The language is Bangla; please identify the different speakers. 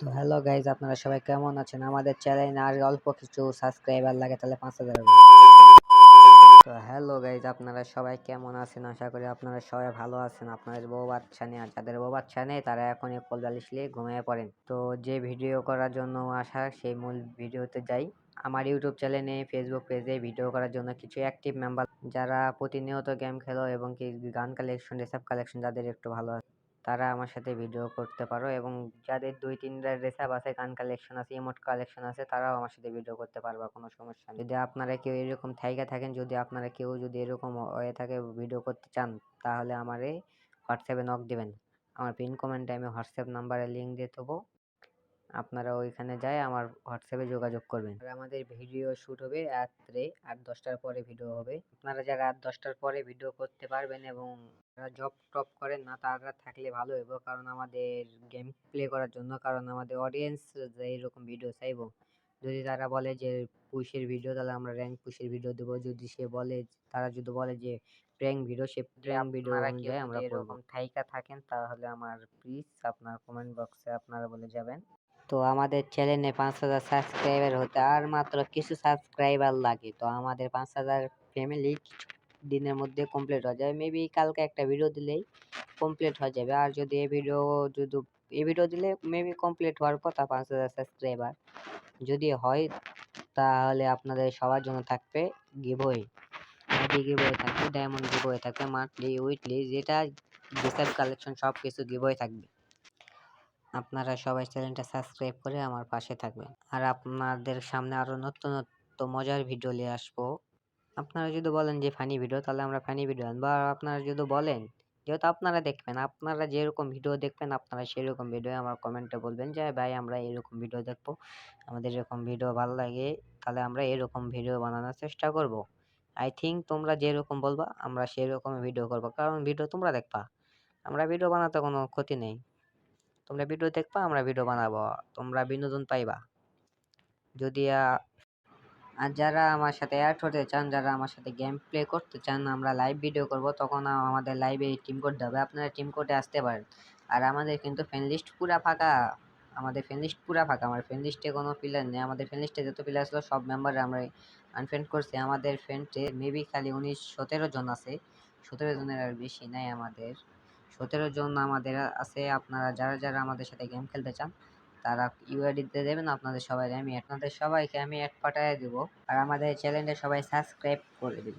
Speaker 1: তো হ্যালো গাইজ আপনারা সবাই কেমন আছেন? আমাদের চ্যানেলে আর অল্প কিছু সাবস্ক্রাইবার লাগে, তাহলে পাঁচ হাজার তো হ্যালো গাইজ আপনারা সবাই কেমন আছেন? আশা করি আপনারা সবাই ভালো আছেন। আপনাদের বউ বাচ্চা নেই আর যাদের বউ বাচ্চা নেই, তারা এখন কোল বালিশ নিয়ে ঘুমিয়ে পড়েন। তো যে ভিডিও করার জন্য আসা, সেই মূল ভিডিওতে যাই। আমার ইউটিউব চ্যানেলে, ফেসবুক পেজে ভিডিও করার জন্য কিছু অ্যাক্টিভ মেম্বার যারা প্রতিনিয়ত গেম খেলো এবং কি গান কালেকশন রেসাপ কালেকশন যাদের একটু ভালো আছে তারা আমার সাথে ভিডিও করতে পারো এবং যাদের দুই তিনটা রেসাপ আছে, গান কালেকশন আছে ইমোট কালেকশন আছে, তারাও আমার সাথে ভিডিও করতে পারবা, কোনো সমস্যা নেই। যদি আপনারা কেউ এরকম থাইকা থাকেন, যদি আপনারা কেউ যদি এরকম হয়ে থাকে ভিডিও করতে চান, তাহলে আমারে হোয়াটসঅ্যাপে নক দিবেন। আমার পিন কমেন্টে আমি হোয়াটসঅ্যাপ নাম্বারে লিঙ্ক দিয়ে দেবো। আপনারা ওইখানে যায় আমার হোয়াটসঅ্যাপে যোগাযোগ করবেন। আর আমাদের ভিডিও শ্যুট হবে রাত্রে আট দশটার পরে ভিডিও হবে। আপনারা যারা রাত দশটার পরে ভিডিও করতে পারবেন এবং যারা জব টপ করেন না তারা থাকলে ভালো হবে কারণ আমাদের গেম প্লে করার জন্য কারণ আমাদের অডিয়েন্স যে এরকম ভিডিও চাইব। যদি তারা বলে যে পুশের ভিডিও তাহলে আমরা র্যাঙ্ক পুশের ভিডিও দেবো। যদি সে বলে তারা যদি বলে যে প্র্যাঙ্ক ভিডিও সে প্র্যাঙ্ক ভিডিও আমরা এরকম ঠাইকা থাকেন তাহলে আমার প্লিজ আপনার কমেন্ট বক্সে আপনারা বলে যাবেন। তো আমাদের চ্যানেলে পাঁচ হাজার সাবস্ক্রাইবার হতে আর মাত্র কিছু সাবস্ক্রাইবার লাগে। তো আমাদের পাঁচ হাজার ফ্যামিলি দিনের মধ্যে কমপ্লিট হয়ে যাবে মেবি কালকে একটা ভিডিও দিলেই কমপ্লিট হয়ে যাবে। আর যদি এই ভিডিও যদি এই ভিডিও দিলে মেবি কমপ্লিট হওয়ার কথা পাঁচ হাজার সাবস্ক্রাইবার যদি হয়, তাহলে আপনাদের সবার জন্য থাকবে গিভওয়ে আইডি গিভওয়ে থাকবে ডায়মন্ড গিভওয়ে থাকবে মান্থলি উইকলি যেটা ডিসাইড কালেকশন সব কিছু গিভওয়ে থাকবে। আপনারা সবাই চ্যানেলটা সাবস্ক্রাইব করে আমার পাশে থাকবেন। আর আপনাদের সামনে আরও নতুন নতুন মজার ভিডিও নিয়ে আসব। আপনারা যদি বলেন যে ফানি ভিডিও, তাহলে আমরা ফানি ভিডিও আনব। আর আপনারা যদি বলেন, যেহেতু আপনারা দেখবেন, আপনারা যেরকম ভিডিও দেখবেন, আপনারা সেরকম ভিডিও আমার কমেন্টে বলবেন যে, ভাই, আমরা এরকম ভিডিও দেখব। আমাদের এরকম ভিডিও ভালো লাগে, তাহলে আমরা এরকম ভিডিও বানানোর চেষ্টা করব। আই থিঙ্ক তোমরা যেরকম বলবা, আমরা সেরকম ভিডিও করব। কারণ ভিডিও তোমরা দেখবা। আমরা ভিডিও বানাতে কোনো ক্ষতি নেই। তোমরা ভিডিও দেখবা, আমরা ভিডিও বানাবো। তোমরা বিনোদন পাইবা। যদি আর যারা আমার সাথে অ্যাড হতে চান, যারা আমার সাথে গেম প্লে করতে চান, আমরা লাইভ ভিডিও করব, তখন আমাদের লাইভে টিম কোড দেবে আপনারা টিম কোডে আসতে পারেন। আর আমাদের কিন্তু ফ্রেন্ড লিস্ট পুরা ফাঁকা। আমাদের ফ্রেন্ড লিস্ট পুরা ফাঁকা। আমার ফ্রেন্ড লিস্টে কোনো প্লেয়ার নেই। আমাদের ফ্রেন্ড লিস্টে যত প্লেয়ার ছিল, সব মেম্বার আমরা আনফ্রেন্ড করছি। আমাদের ফ্রেন্ডে মেবি খালি উনিশ, সতেরো জন আছে। সতেরো জনের আর বেশি নাই আমাদের। সতেরো জন আমাদের আছে। আপনারা যারা যারা আমাদের সাথে গেম খেলতে চান, তারা ইউআইডিতে দেবেন। আপনাদের সবাই আমি, আপনাদের সবাইকে আমি এক পাঠায় দেবো। আর আমাদের চ্যানেলটা সবাই সাবস্ক্রাইব করে দেবেন।